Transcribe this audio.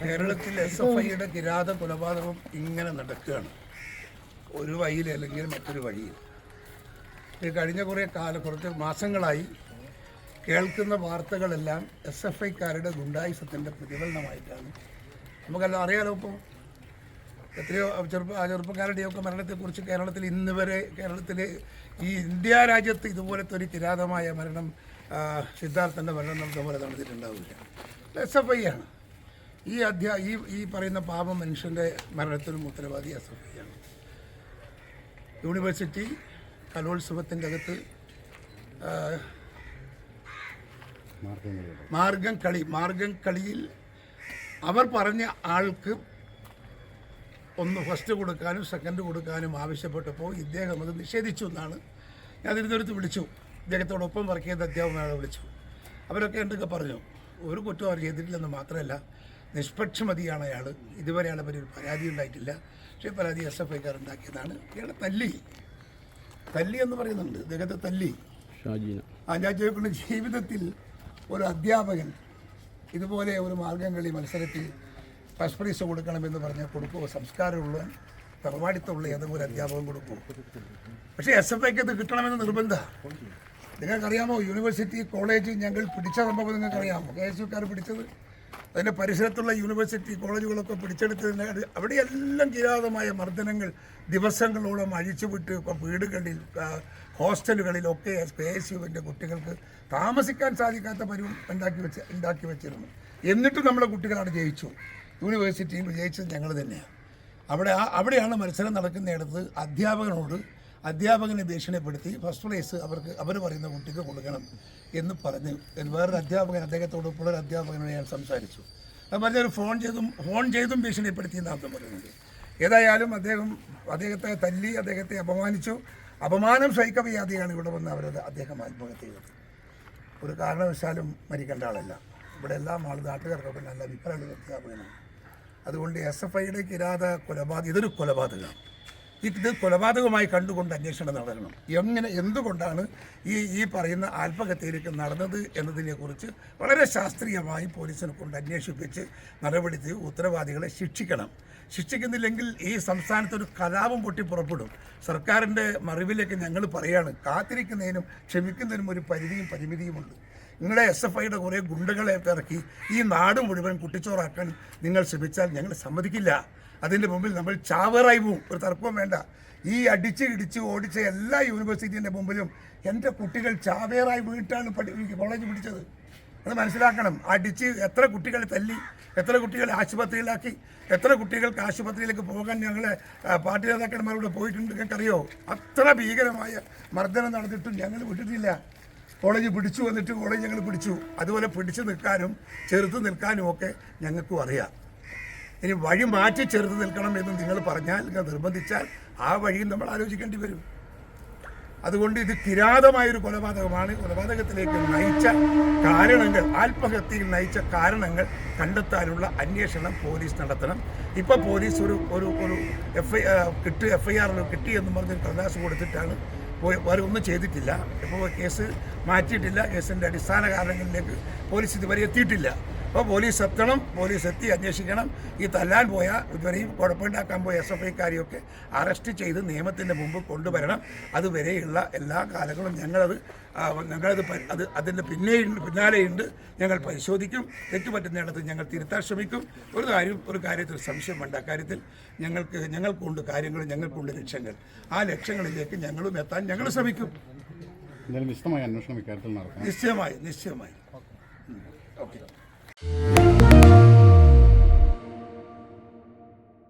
കേരളത്തിൽ S F ഐയുടെ കിരാത കൊലപാതകം ഇങ്ങനെ നടക്കുകയാണ്. ഒരു വഴിയിൽ അല്ലെങ്കിൽ മറ്റൊരു വഴിയിൽ. കഴിഞ്ഞ കുറേ കാലം കുറച്ച് മാസങ്ങളായി കേൾക്കുന്ന വാർത്തകളെല്ലാം എസ് എഫ് ഐക്കാരുടെ ഗുണ്ടായുസത്തിന്റെ പ്രതിഫലനമായിട്ടാണ്. നമുക്കെല്ലാം അറിയാലോ ഇപ്പോൾ എത്രയോ ചെറുപ്പ ചെറുപ്പക്കാരുടെയൊക്കെ മരണത്തെക്കുറിച്ച് കേരളത്തിൽ ഇന്ന് വരെ കേരളത്തിൽ ഈ ഇന്ത്യ രാജ്യത്ത് ഇതുപോലത്തെ ഒരു കിരാതമായ മരണം സിദ്ധാർത്ഥന്റെ മരണം നമുക്ക് പോലെ നടന്നിട്ടുണ്ടാവില്ല. എസ് എഫ് ഐ ആണ്. ഈ അധ്യാ ഈ ഈ പറയുന്ന പാപ മനുഷ്യന്റെ മരണത്തിനും ഉത്തരവാദി ആണ് യൂണിവേഴ്സിറ്റി കലോത്സവത്തിന്റെ അകത്ത് മാർഗം കളി മാർഗം കളിയിൽ അവർ പറഞ്ഞ ആൾക്ക് ഒന്ന് ഫസ്റ്റ് കൊടുക്കാനും സെക്കൻഡ് കൊടുക്കാനും ആവശ്യപ്പെട്ടപ്പോൾ ഇദ്ദേഹം അത് നിഷേധിച്ചു എന്നാണ്. ഞാൻ തിരുവനന്തപുരത്ത് വിളിച്ചു. ഇദ്ദേഹത്തോടൊപ്പം വർക്ക് ചെയ്ത അധ്യാപകനെ വിളിച്ചു. അവരൊക്കെ എന്തൊക്കെ പറഞ്ഞു? ഒരു കുറ്റവും അവർ ചെയ്തിട്ടില്ലെന്ന് മാത്രമല്ല നിഷ്പക്ഷമതിയാണ് അയാൾ ഇതുവരെ അയാളെ പറ്റി ഒരു പരാതി ഉണ്ടായിട്ടില്ല. പക്ഷേ പരാതി എസ് എഫ് ഐക്കാർ ഉണ്ടാക്കിയതാണ്. ഇയാളെ തല്ലി. തല്ലി എന്ന് പറയുന്നുണ്ട്. ഇദ്ദേഹത്തെ തല്ലി. ആ ഞാൻ ചോദിക്കുന്ന ജീവിതത്തിൽ ഒരു അധ്യാപകൻ ഇതുപോലെ ഒരു മാർഗം കളി മത്സരത്തിൽ ഫസ്റ്റ് പ്രൈസ് കൊടുക്കണമെന്ന് പറഞ്ഞാൽ കൊടുക്കുമോ സംസ്കാരമുള്ള തറവാടിത്തമുള്ള ഏതെങ്കിലും ഒരു അധ്യാപകൻ കൊടുക്കും. പക്ഷേ എസ് എഫ് ഐക്ക് അത് കിട്ടണമെന്ന് നിർബന്ധമാണ് നിങ്ങൾക്കറിയാമോ യൂണിവേഴ്സിറ്റി കോളേജ് ഞങ്ങൾ പിടിച്ച സംഭവം നിങ്ങൾക്കറിയാമോ? കെ എസ് യുക്കാർ പിടിച്ചത്? അതിന്റെ പരിസരത്തുള്ള യൂണിവേഴ്സിറ്റി കോളേജുകളൊക്കെ പിടിച്ചെടുത്തതിന് അവിടെയെല്ലാം കിരാതമായ മർദ്ദനങ്ങൾ ദിവസങ്ങളോളം അഴിച്ചുവിട്ട് വീടുകളിൽ ഹോസ്റ്റലുകളിലൊക്കെ സ്പേസ് യുവിന്റെ കുട്ടികൾക്ക് താമസിക്കാൻ സാധിക്കാത്ത പരുവം ഉണ്ടാക്കി വെച്ച് ഉണ്ടാക്കി വെച്ചിരുന്നു. എന്നിട്ടും നമ്മളെ കുട്ടികളാണ് ജയിച്ചു. യൂണിവേഴ്സിറ്റിയിൽ ജയിച്ചത് ഞങ്ങൾ തന്നെയാണ്. അവിടെ അവിടെയാണ് മത്സരം നടക്കുന്നിടത്ത് അധ്യാപകനോട് അധ്യാപകനെ ഭീഷണിപ്പെടുത്തി ഫസ്റ്റ് പ്രൈസ് അവർക്ക് അവർ പറയുന്ന കുട്ടിക്ക് കൊടുക്കണം എന്ന് പറഞ്ഞ്. വേറൊരു അധ്യാപകൻ അദ്ദേഹത്തോട് ഇപ്പോഴൊരു അധ്യാപകനോട് ഞാൻ സംസാരിച്ചു. അത് പറഞ്ഞൊരു ഫോൺ ചെയ്തും ഫോൺ ചെയ്തും ഭീഷണിപ്പെടുത്തി എന്നാണ് പറയുന്നത്. ഏതായാലും അദ്ദേഹം അദ്ദേഹത്തെ തല്ലി അദ്ദേഹത്തെ അപമാനിച്ചു. അപമാനം സഹിക്കവയ്യാതെയാണ് ഇവിടെ വന്ന് അവരത് അദ്ദേഹം ആത്മഹത്യ ചെയ്തത്. ഒരു കാരണവശാലും മരിക്കേണ്ട ആളല്ല. ഇവിടെ എല്ലാം ആൾ നാട്ടുകാർക്കൊക്കെ നല്ല അഭിപ്രായമുള്ള അധ്യാപകനാണ്. അതുകൊണ്ട് എസ് എഫ് ഐയുടെ കിരാത കൊലപാതകം ഇതൊരു കൊലപാതകമാണ്. ഇത് കൊലപാതകമായി കണ്ടുകൊണ്ട് അന്വേഷണം നടക്കണം. എങ്ങനെ എന്തുകൊണ്ടാണ് ഈ ഈ പറയുന്ന ആത്മഹത്യയിലേക്ക് നടന്നത് എന്നതിനെക്കുറിച്ച് വളരെ ശാസ്ത്രീയമായി പോലീസിനെ കൊണ്ട് അന്വേഷിപ്പിച്ച് നടപടി ഉത്തരവാദികളെ ശിക്ഷിക്കണം. ശിക്ഷിക്കുന്നില്ലെങ്കിൽ ഈ സംസ്ഥാനത്ത് ഒരു കലാപം പൊട്ടി പുറപ്പെടും. സർക്കാരിന്റെ മറിവിലേക്ക് ഞങ്ങൾ പറയാണ് കാത്തിരിക്കുന്നതിനും ക്ഷമിക്കുന്നതിനും ഒരു പരിധിയും പരിമിതിയുമുണ്ട്. നിങ്ങളെ എസ് എഫ് ഐയുടെ കുറേ ഗുണ്ടകളെ ഇറക്കി ഈ നാട് മുഴുവൻ കുട്ടിച്ചോറാക്കാൻ നിങ്ങൾ ശ്രമിച്ചാൽ ഞങ്ങൾ സമ്മതിക്കില്ല. അതിന്റെ മുമ്പിൽ നമ്മൾ ചാവേറായി പോവും. ഒരു തർക്കവും വേണ്ട. ഈ അടിച്ച് ഇടിച്ച് ഓടിച്ച എല്ലാ യൂണിവേഴ്സിറ്റീന്റെ മുമ്പിലും എന്റെ കുട്ടികൾ ചാവേറായി വീട്ടാണ് പഠി കോളേജ് പിടിച്ചത്. അത് മനസ്സിലാക്കണം. അടിച്ച് എത്ര കുട്ടികളെ തല്ലി എത്ര കുട്ടികളെ ആശുപത്രിയിലാക്കി എത്ര കുട്ടികൾക്ക് ആശുപത്രിയിലേക്ക് പോകാൻ ഞങ്ങൾ പാർട്ടി നേതാക്കന്മാരോട് പോയിട്ടുണ്ട്. അറിയോ അത്ര ഭീകരമായ മർദ്ദനം നടന്നിട്ടും ഞങ്ങൾ വിട്ടിട്ടില്ല. കോളേജ് പിടിച്ചു വന്നിട്ട് കോളേജ് ഞങ്ങൾ പിടിച്ചു. അതുപോലെ പിടിച്ചു നിൽക്കാനും ചെറുത്ത് നിൽക്കാനും ഒക്കെ ഞങ്ങൾക്കും അറിയാം. ഇനി വഴി മാറ്റി ചെറുത്ത് നിൽക്കണം എന്ന് നിങ്ങൾ പറഞ്ഞാൽ നിർബന്ധിച്ചാൽ ആ വഴിയും നമ്മൾ ആലോചിക്കേണ്ടി വരും. അതുകൊണ്ട് ഇത് കിരാതമായൊരു കൊലപാതകമാണ്. കൊലപാതകത്തിലേക്ക് നയിച്ച കാരണങ്ങൾ ആത്മഹത്യയിൽ നയിച്ച കാരണങ്ങൾ കണ്ടെത്താനുള്ള അന്വേഷണം പോലീസ് നടത്തണം. ഇപ്പോൾ പോലീസ് ഒരു ഒരു ഒരു എഫ് ഐ കിട്ടി എഫ് ഐ ആറിൽ കിട്ടി എന്ന് പറഞ്ഞ് കടലാസ് കൊടുത്തിട്ടാണ് ഒന്നും ചെയ്തിട്ടില്ല. ഇപ്പോൾ കേസ് മാറ്റിയിട്ടില്ല. കേസിന്റെ അടിസ്ഥാന കാരണങ്ങളിലേക്ക് പോലീസ് ഇതുവരെ എത്തിയിട്ടില്ല. അപ്പോൾ പോലീസ് എത്തണം പോലീസ് എത്തി അന്വേഷിക്കണം. ഈ തല്ലാൻ പോയ ഇവരെയും കുഴപ്പമുണ്ടാക്കാൻ പോയ എസ് എഫ് ഐക്കാരെയൊക്കെ അറസ്റ്റ് ചെയ്ത് നിയമത്തിന്റെ മുമ്പ് കൊണ്ടുവരണം. അതുവരെയുള്ള എല്ലാ കാലങ്ങളും ഞങ്ങളത് ഞങ്ങളത് അത് അതിന്റെ പിന്നെയുണ്ട് പിന്നാലെയുണ്ട്. ഞങ്ങൾ പരിശോധിക്കും. തെറ്റുപറ്റുന്നിടത്ത് ഞങ്ങൾ തിരുത്താൻ ശ്രമിക്കും. ഒരു കാര്യം ഒരു കാര്യത്തിൽ സംശയം വേണ്ട. കാര്യത്തിൽ ഞങ്ങൾക്ക് ഞങ്ങൾക്കുണ്ട് കാര്യങ്ങൾ ഞങ്ങൾക്കുണ്ട് ലക്ഷ്യങ്ങൾ. ആ ലക്ഷ്യങ്ങളിലേക്ക് ഞങ്ങളും എത്താൻ ഞങ്ങൾ ശ്രമിക്കും. നിശ്ചയമായി നിശ്ചയമായി. ഓക്കെ. Thank.